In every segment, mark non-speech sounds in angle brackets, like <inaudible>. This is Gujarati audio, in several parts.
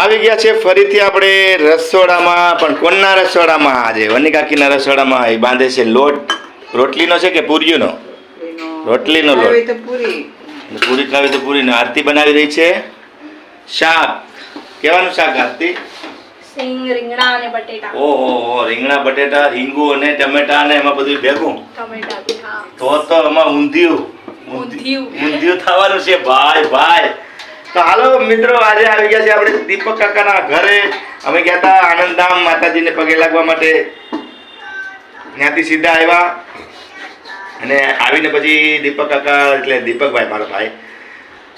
આવી ગયા છે ફરીથી આપણે રસોડામાં પણ કોણના રસોડામાં આજે? વની કાકીના રસોડામાં એ બાંધે છે લોટ. રોટલીનો છે કે પૂરીનો? રોટલીનો લોટ. પૂરી. પૂરી ખાવી તો પૂરીનો આરતી બનાવી રહી છે. શાક. કેવાનું શાક આરતી? રીંગણા અને બટેટા. ઓહો હો રીંગણા બટેટા રીંગુ અને ટમેટા અને એમાં બધું ભેગું? ટમેટા તો તો એમાં ઊંધિયું. ઊંધિયું. ઊંધિયું થવાનું છે. ભાઈ ભાઈ. તો હાલો મિત્રો, આજે આવી ગયા છે આપણે દીપક કાકાના ઘરે. અમે ગયા હતા આનંદધામ માતાજીને પગે લાગવા માટે. ત્યાંથી સીધા આવ્યા. અને આવીને પછી દીપક કાકા, એટલે દીપકભાઈ મારો ભાઈ.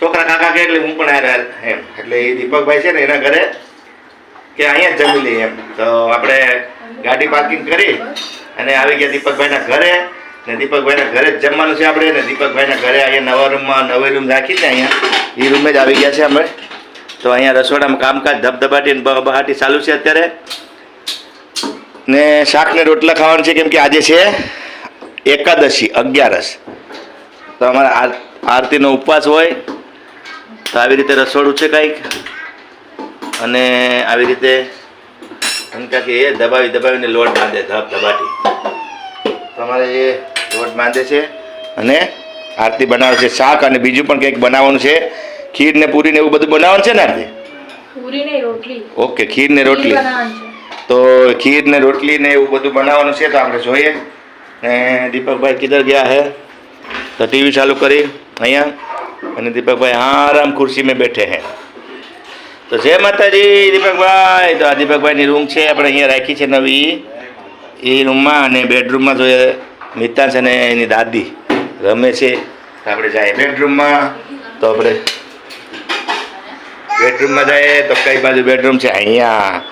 છોકરા કાકા કે, એટલે હું પણ આવ્યા એમ. એટલે એ દીપકભાઈ છે ને એના ઘરે કે અહીંયા જ જમી લઈએ એમ. તો આપણે ગાડી પાર્કિંગ કરી અને આવી ગયા દીપકભાઈના ઘરે. ને દીપકભાઈના ઘરે જ જમવાનું છે આપણે. ને દીપકભાઈના ઘરે અહીંયા નવા રૂમમાં નવી રૂમ રાખી છે અહીંયા એ રૂમે જ આવી ગયા છે અમે. તો અહીંયા રસોડામાં કામકાજ ધબધબાટી અને બહાટી ચાલુ છે અત્યારે. ને શાક ને રોટલા ખાવાનું છે કેમ કે આજે છે એકાદશી, અગિયારસ. તો અમારા આરતીનો ઉપવાસ હોય. તો આવી રીતે રસોડું છે કંઈક. અને આવી રીતે એમ કે એ દબાવી, દબાવીને લોટ બાંધે ધબ ધબાટી તમારે એ લોટ બાંધે છે. અને આરતી બનાવે છે શાક અને બીજું પણ કંઈક બનાવવાનું છે. ખીર ને પૂરી ને એવું બધું બનાવવાનું છે ને આરતી? ઓકે ખીર ને રોટલી. તો ખીર ને રોટલી ને એવું બધું બનાવવાનું છે તો આપણે જોઈએ. ને દીપકભાઈ કિધર ગયા હે. તો ટીવી ચાલુ કરી અહીંયા. અને દીપકભાઈ આરામ ખુરશી મેં બેઠે હે. તો જય માતાજી દીપકભાઈ. તો આ દીપકભાઈની રૂમ છે આપણે અહીંયા રાખી છે નવી. એ રૂમમાં અને બેડરૂમમાં જોઈએ મિતાંશ અને એની દાદી. રમે છે. આપણે જાય બેડરૂમમાં તો આપણે બેડરૂમમાં જાય તો કઈ બાજુ બેડરૂમ છે? અહીંયા.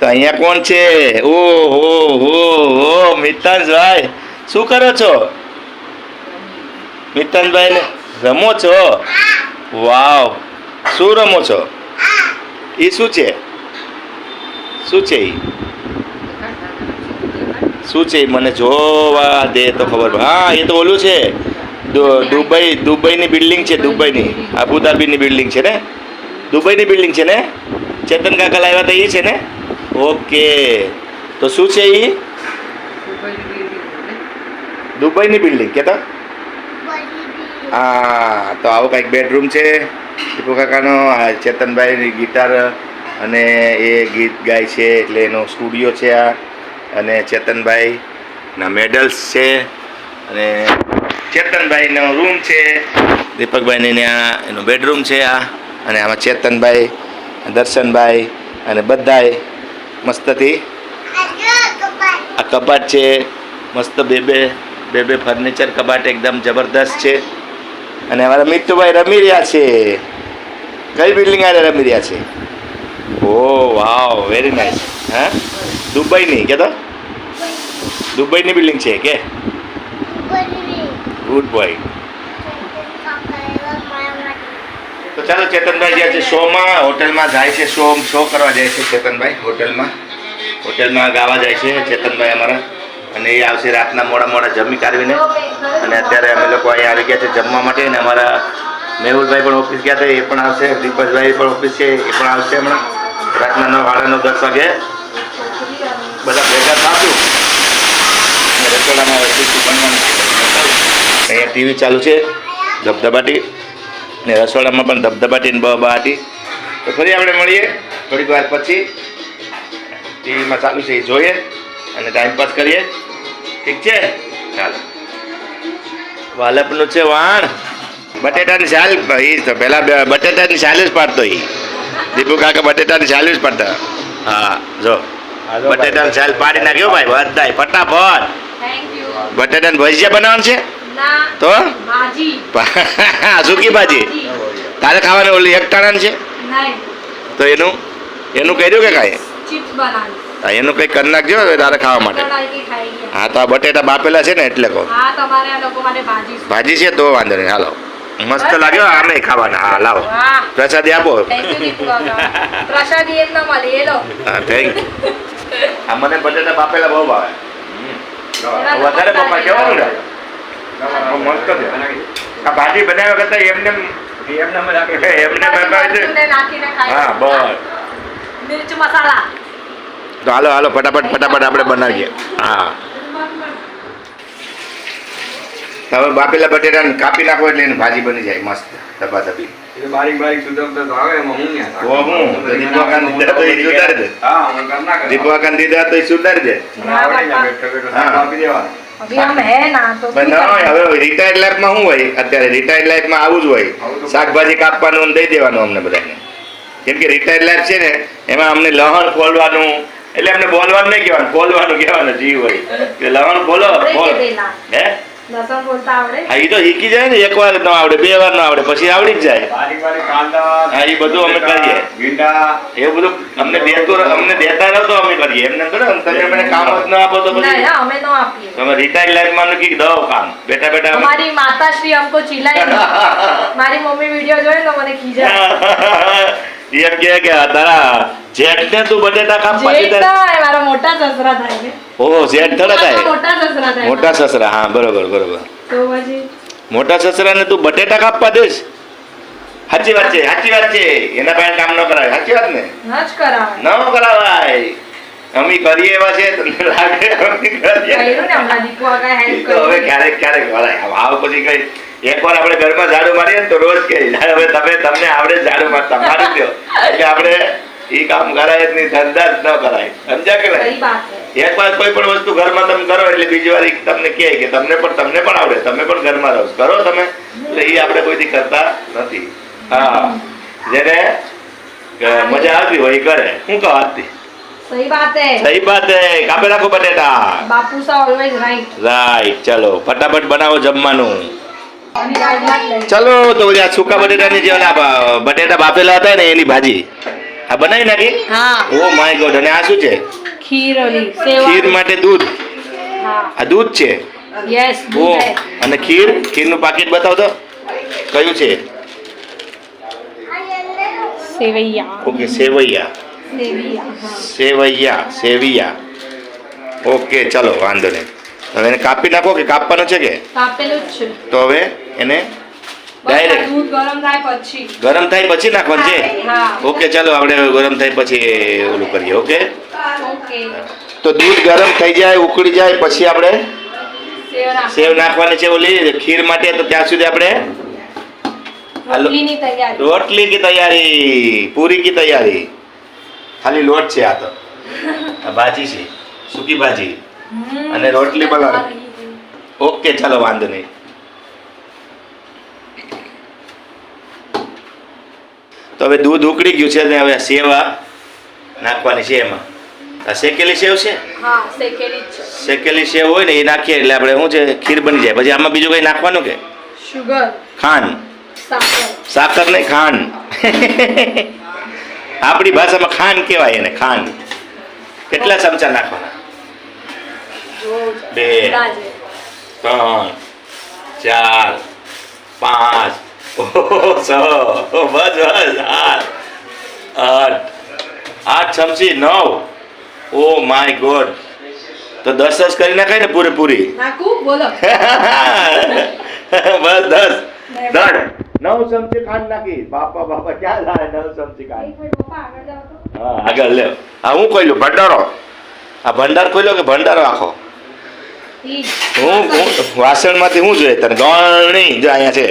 તો અહીંયા કોણ છે? ઓ હો હો હો, મિતાનભાઈ. શું કરો છો? મિતાનભાઈ ને રમો છો? વાવ. શું રમો છો? એ શું છે? શું છે એ શું છે મને જોવા દે તો ખબર હા એ તો ઓલું છે. દુબઈ, દુબઈની બિલ્ડિંગ છે, દુબઈની. અબુધાબીની બિલ્ડિંગ છે ને? દુબઈની બિલ્ડિંગ છે ને? ચેતન કાકા લાવ્યા હતા એ છે ને? ઓકે. તો શું છે એ દુબઈની બિલ્ડિંગ કે હા, તો આવો કંઈક બેડરૂમ છે. ટીપુ કાકાનો ચેતનભાઈ ગિટાર અને એ ગીત ગાય છે, એટલે એનો સ્ટુડિયો છે આ. અને ચેતનભાઈના મેડલ્સ છે. અને ચેતનભાઈનો રૂમ છે. દીપકભાઈને ત્યાં એનો બેડરૂમ છે આ અને આમાં ચેતનભાઈ દર્શનભાઈ અને બધાય મસ્તથી આ કબાટ છે મસ્ત બે બે બે બે ફર્નિચર કબાટ એકદમ જબરદસ્ત છે. અને અમારા મિત્તુભાઈ રમી રહ્યા છે. કઈ બિલ્ડિંગ આને રમી રહ્યા છે? ઓ વાવ વેરી નાઇસ હા? દુબઈની કે તો દુબઈની બિલ્ડિંગ છે કે? ગુડ બોય તો ચાલો ચેતનભાઈ ગયા છે શોમાં, હોટલમાં જાય છે શો શો કરવા જાય છે ચેતનભાઈ, હોટલમાં. હોટલમાં ગાવા જાય છે ચેતનભાઈ અમારા. અને એ આવશે રાતના મોડા મોડા જમી કાઢવીને. અને અત્યારે અમે લોકો અહીંયા આવી ગયા છે જમવા માટે. અને અમારા મેહુલભાઈ પણ ઓફિસ ગયા હતા, એ પણ આવશે. દીપકભાઈ પણ ઓફિસ છે, એ પણ આવશે હમણાં. રાતના નવ, સાડા દસ વાગે. બધા ભેગા થાશું. રસોડામાં વસ્તુ બનવાનું અહીંયા ટીવી ચાલુ છે ધબધબાટી. ને રસોડામાં પણ ધબધબાટી ને બહાટી તો ફરી આપણે મળીએ થોડીક વાર પછી. ટીવીમાં ચાલુ છે એ જોઈએ અને ટાઈમ પાસ કરીએ. ઠીક છે? ચાલો. વાલપનું છે વાણ. બટેટાની શાલ એ તો પહેલાં બટેટાની શાલ જ પાડતો એ. દીપુ કાકા બટેટાની શાલ જ પાડતા. હા જો. બટેટાની શાલ પાડી નાખ્યો ભાઈ બધાય ફટાફટ. બટેટાની ભજીયા બનાવવાનું છે? તો? સુકી <laughs> ભાજી. તારે ખાવાની ઓલી એક ટાણાની છે? તો એનું? એનું કર્યું કે કાંઈ? હા એનું કંઈક કરી નાખજો તારે ખાવા માટે. હા તો આ બટેટા બાપેલા છે ને એટલે કહો. ભાજી છે. તો વાંધો નહીં હાલો. મસ્ત લાગ્યો આમે ખાવાના. હા લાવો. પ્રસાદી આપો થેન્ક યુ દીપુ કાકા. <laughs> પ્રસાદી એક મળે એ લો હા થેન્ક <laughs> આ મને બટેટા બાપેલા બહુ ભાવે. વધારે પપ્પા કેવાનું ને બહુ મસ્ત છે. આ ભાજી બનાવ્યા કરતા એમને એમને હા બસ. મિર્ચ મસાલા. તો હાલો હાલો ફટાફટ ફટાફટ આપણે <laughs> બનાવીએ. હા. હવે બાફેલા બટેટા કાપી નાખો એટલે એની ભાજી બની જાય મસ્ત ધબા ધબી બારીક બારીક સુધરતા તો આવે એમાં હું ન્યા તો હું? તો દીધા તો સુધારી દે. હા રિટાયર્ડ લાઈફમાં શું હોય? અત્યારે રિટાયર્ડ લાઈફમાં આવું જ હોય. શાકભાજી કાપવાનું અને દઈ દેવાનું અમને બધાને. કેમ કે રિટાયર્ડ લાઈફ છે ને એમાં અમને લહણ ખોલવાનું એટલે અમને બોલવાનું નહીં કહેવાનું ખોલવાનું કહેવાનું જીવ હોય. કે લહણ બોલો આપણે હે? હા એ તો શીખી જાય ને એક ન આવડે બે વાર ન આવડે પછી આવડી જ જાય. હા એ બધું અમે કરીએ. એ બધું અમને દેતો અમને દેતા રહો તો અમે કરીએ. એમને તમે અમને કામ જ ન આપો તો પછી તમે રિટાયર લાઈફમાં કી દો કામ. બેઠા બેઠા મારી માતાશ્રી અમકો ચિલાય <laughs> મારી મમ્મી વિડિયો જોઈ તો મને ખીજાય. <laughs> એમ કે કે તારા જેઠને તું બટેટા કાપવા જેઠ દીધા મારા મોટા સસરા થાય ઓહો જેઠ થોડા થાય? મોટા સસરા થાય. મોટા સસરા હા બરોબર બરોબર. તો પછી? મોટા સસરાને તું બટેટા કાપવા દેશ સાચી વાત છે સાચી વાત છે. એના પાસે કામ ન કરાય સાચી વાત ને? ન જ કરાવે ન કરાવાય. અમે કરીએ એવા છે તમને લાગે અમે કરીએ? તો હવે ક્યારેક ક્યારેક વળાય આવ પછી કઈ એકવાર આપણે ઘરમાં ઝાડુ મારીએ ને તો રોજ કે હવે તમે તમને આવડે ઝાડુ મારતા મારી દો એટલે આપણે ઈ કામ કરાય જ નહીં ધંધા જ ન કરાય. સમજ્યા કે નહીં? બાત હે કોઈ પણ વસ્તુ ઘરમાં તમે કરો એટલે બીજી વાર તમને કહે કે તમને પણ તમને પણ આવડે તમે પણ ઘરમાં રહો. કરો તમે. એટલે એ આપણે કોઈથી કરતા નથી. હા. જેને મજા આવતી હોય એ કરે. શું કહો આવતી સહી બાત હે સહી બાત હે કાપે રાખો બટેટા. બાપુ સા ઓલવેઝ રાઈટ રાઈટ ચલો. ફટાફટ બનાવો જમવાનું. ચલો તો આ સૂકા બટેટાની જે બટેટા બાફેલા હતા ને એની ભાજી. આ બનાવી નાખી? હા. ઓ માય ગોડ અને આ શું છે? ખીર ઓલી સેવા. ખીર માટે દૂધ? હા. આ દૂધ છે? યસ ઓ દૂધ હે અને ખીર? ખીરનું પાકીટ બતાવો તો કયું છે? સેવૈયા. ઓકે સેવૈયા. સેવૈયા સેવૈયા. ઓકે ચલો વાંધો નહીં. હવે એને કાપી નાખો કે કાપવાનો છે કે? કાપેલું જ છે. તો હવે એને ડાયરેક્ટ દૂધ ગરમ થાય પછી. ગરમ થાય પછી નાખવાનું છે? ઓકે ચાલો આપણે ગરમ થાય પછી ઓલું કરીએ ઓકે તો દૂધ ગરમ થઈ જાય ઉકળી જાય પછી આપણે? સેવ નાખવાની. છે ઓલી ખીર માટે તો ત્યાં સુધી આપણે હાલો. રોટલી કી તૈયારી. પૂરી કી તૈયારી. ખાલી લોટ છે આ તો. આ ભાજી છે સૂકી ભાજી. અને રોટલી બનાવી. ઓકે ચાલો વાંધો નહીં. તો હવે દૂધ ઉકળી ગયું છે ને હવે સેવા નાખવાની છે એમાં. આ શેકેલી સેવ છે? શેકેલી સેવ હોય ને એ નાખીએ એટલે આપણે શું છે ખીર બની જાય. પછી આમાં બીજું કંઈ નાખવાનું કે? ખાંડ. સાકર. નહીં ખાંડ. આપણી ભાષામાં ખાંડ કહેવાય એને ખાંડ. કેટલા ચમચા નાખવાના? બે. ત્રણ ચાર પાંચ છ. બસ બસ આઠ આઠ આઠ ચમચી નવ. Oh my god. તો દસ દસ કરી નાખાય ને પૂરેપૂરી? <laughs> બસ દસ. દસ. નવ ચમચી ખાંડ નાખી. બાપા બાપા ક્યાં લાવે નવ ચમચી ખાંડ? હા આગળ લે હા હું ખોલ્યું? ભંડારો? આ ભંડાર ખોલ્યો કે ભંડારો આખો? હું હું વાસણમાંથી હું જોઈએ તને? ગણી જો અહીંયા છે.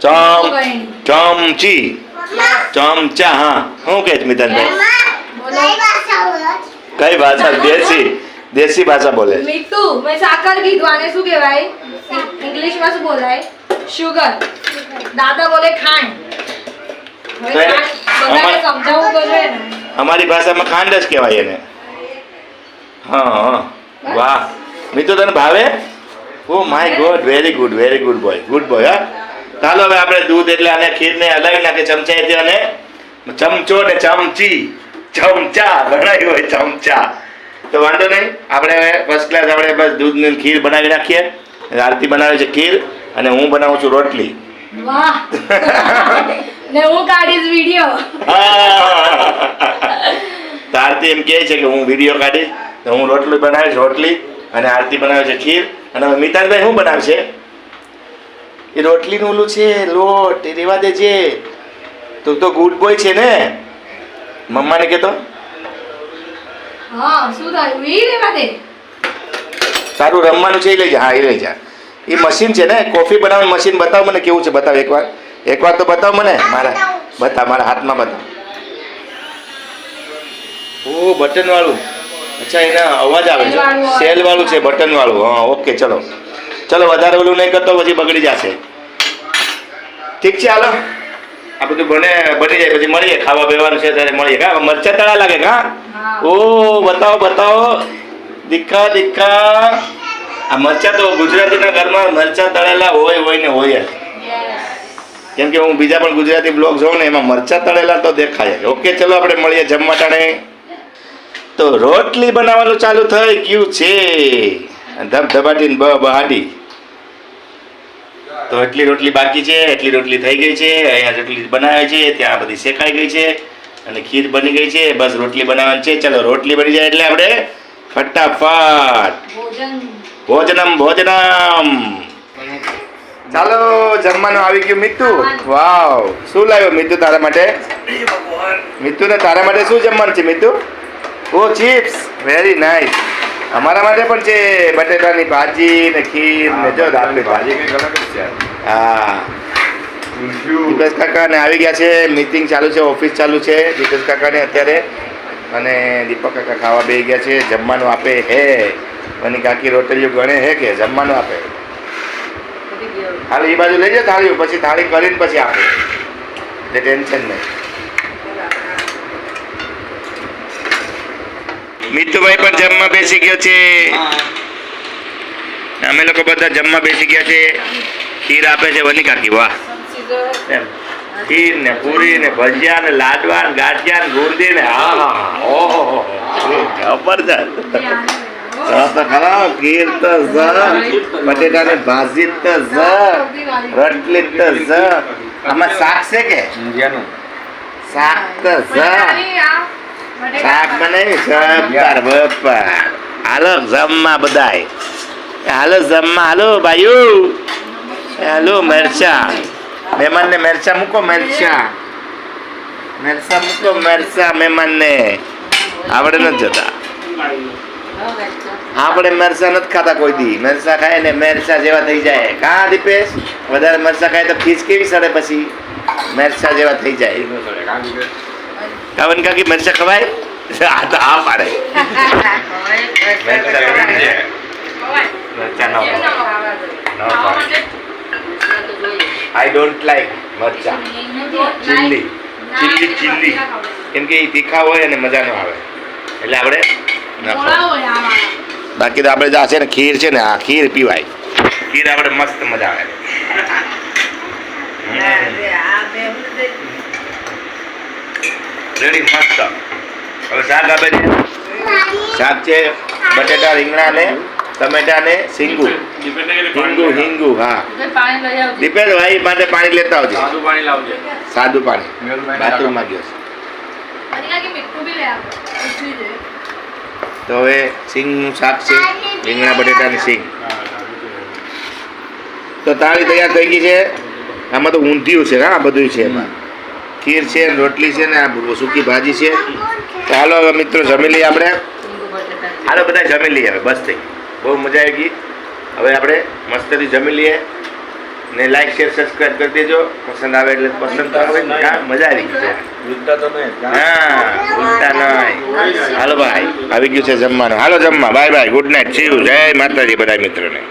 ચમ ચમચી. ચમચા હા. શું કહે છે મિતનભાઈ? કઈ ભાષા દેશી. દેશી ભાષા બોલે મીઠું. મેં સાકર કીધું. આને શું કહેવાય? ઇંગ્લિશમાં શું બોલાય? શુગર દાદા બોલે ખાંડ. અમાર- ભાષામાં ખાંડ જ કહેવાય એને. હા હા. વાહ. મિત્રો તને ભાવે? ઓ my god very good very good boy good boy હા. ચાલો હવે આપણે દૂધ એટલે આને ખીરને હલાવી નાખે ચમચાએથી અને ચમચો ને ચમચી ચમચા ભણાવી હોય ચમચા. તો વાંધો નહીં આપણે ફર્સ્ટ ક્લાસ આપણે બસ દૂધની ખીર બનાવી નાખીએ. આરતી બનાવે છે ખીર અને હું બનાવું છું રોટલી. વાહ. <laughs> ને હું કાઢીશ વીડિયો આરતી એમ કહે છે કે હું વીડિયો કાઢીશ. તો હું રોટલી બનાવીશ રોટલી અને આરતી બનાવે છે ખીર. અને મિતાનભાઈ શું બનાવશે? એ રોટલીનું ઓલું છે લોટ એ રેવા દે છે તું તો ગુડ બોય છે ને? મમ્માને કહેતો હા શું થયું? દે. તારું રમવાનું છે એ લઈ જા. હા એ લઈ જા. એ મશીન છે ને? કોફી બનાવવાનું મશીન બતાવ મને કેવું છે બતાવ એકવાર. એકવાર તો બતાવ મને. મારા બતાવ. મારા હાથમાં બતાવ. ઓ બટન વાળું. અચ્છા એના અવાજ આવે છે. સેલ વાળું છે બટન વાળું. હા ઓકે ચલો. ચલો વધારે ઓલું નહીં કરતો પછી બગડી જશે. ઠીક છે હાલો. આ બધું બને બની જાય પછી મળીએ. ખાવા પીવાનું છે ત્યારે મળીએ. કા મરચા તળા લાગે કા ઓ બતાવો બતાવો. દીકા દીકા આ મરચા તો ગુજરાતીના ઘરમાં મરચા તળેલા હોય હોય ને હોય જ. કેમ કે હું બીજા પણ ગુજરાતી બ્લોગ જોઉં ને એમાં મરચા તળેલા તો દેખાય ઓકે ચલો આપણે મળીએ જમવા ટાણે તો રોટલી બનાવવાનું ચાલુ થઈ ગયું છે. ધબધબાટીને બ બહાડી તો એટલી રોટલી બાકી છે એટલી રોટલી થઈ ગઈ છે અહીંયા રોટલી બનાવે છે ત્યાં બધી શેકાઈ ગઈ છે અને ખીર બની ગઈ છે બસ રોટલી બનાવવાની છે. ચલો રોટલી બની જાય એટલે આપણે ફટાફટ ભોજનમ ભોજનમ. ચાલો જમવાનું આવી ગયું મિત્તુ વાવ શું લાવ્યો મિત્તુ તારા માટે? મિત્તુ ને તારા માટે શું જમવાનું છે મિત્તુ ઓ ચિપ્સ. વેરી નાઇસ અમારા માટે પણ છે બટેટાની ભાજી ને ખીર ને જો દાળની ભાજી. કંઈક અલગ જ છે હા. દીપેશ કાકા ને આવી ગયા છે. મીટિંગ ચાલુ છે ઓફિસ ચાલુ છે. દીપેશ કાકાને અત્યારે અને દીપક કાકા ખાવા બે ગયા છે. જમવાનું આપે હે. અને કાકી રોટલીઓ ગણે હે કે જમવાનું આપે? હાલ એ બાજુ લઈ જાઓ થાળીઓ પછી થાળી કરીને પછી આપે. એટલે ટેન્શન નહીં. મિતુભાઈ પણ જમવા બેસી ગયો છે. અમે લોકો બધા જમવા બેસી ગયા છે. ખીર આપે છે વની કાકી વાહ. ખીર ને પૂરી ને ભજીયા ને લાડવા ને ગાંઠિયા ને ગુંદી ને હા હા ઓહો હો હો. જબરજસ્ત. હા તો ખીર. તો ઝ બટેટાની ભાજી તો રોટલી તો આમાં શાક છે કે? શાક તો શાક બનાવી નથી જતા. આપણે મરચા નથી ખાતા કોઈ દી. મરચા ખાય ને મરચા જેવા થઈ જાય. કા દીપેશ? વધારે મરચા ખાય તો ફીસ કેવી સડે પછી? મરચા જેવા થઈ જાય. કાવન કાકી મરચા ખવાય? આ તો આ પાડે. આઈ ડોન્ટ લાઈક મરચા ચીલી ચીલી ચીલી કેમ કે એ તીખા હોય અને મજા ન આવે. એટલે આપણે બાકી તો આપણે આ છે ને ખીર છે ને આ ખીર પીવાય. ખીર આપણે મસ્ત મજા આવે. રેડી મસ્ત. હવે શાક આપે છે? શાક છે બટેટા રીંગણા ને ટમેટા ને સિંગુ. હિંગુ હિંગુ હા. દીપેલ ભાઈ માટે પાણી લેતા આવજો. સાદું પાણી લાવજે. સાદું પાણી. બાથરૂમમાં ગયો છે. તો હવે સિંગનું શાક છે રીંગણા બટેટાની સિંગ. તો તાળી તૈયાર થઈ ગઈ છે. આમાં તો ઊંધિયું છે હા બધું છે એમાં. ખીર છે રોટલી છે ને આ સૂકી ભાજી છે. તો હાલો હવે મિત્રો જમી લઈએ આપણે. હાલો બધા જમી લઈએ હવે બસ થઈ. બહુ મજા આવી ગઈ. હવે આપણે મસ્તથી જમી લઈએ. ને લાઈક શેર સબસ્ક્રાઈબ કરી દેજો. પસંદ આવે એટલે પસંદ આવે મજા આવી ગઈ છે. હા ભૂલતા નહીં. હાલો ભાઈ આવી ગયું છે જમવાનું. હાલો જમવા. Bye bye good night. See you જય માતાજી બધા મિત્રોને.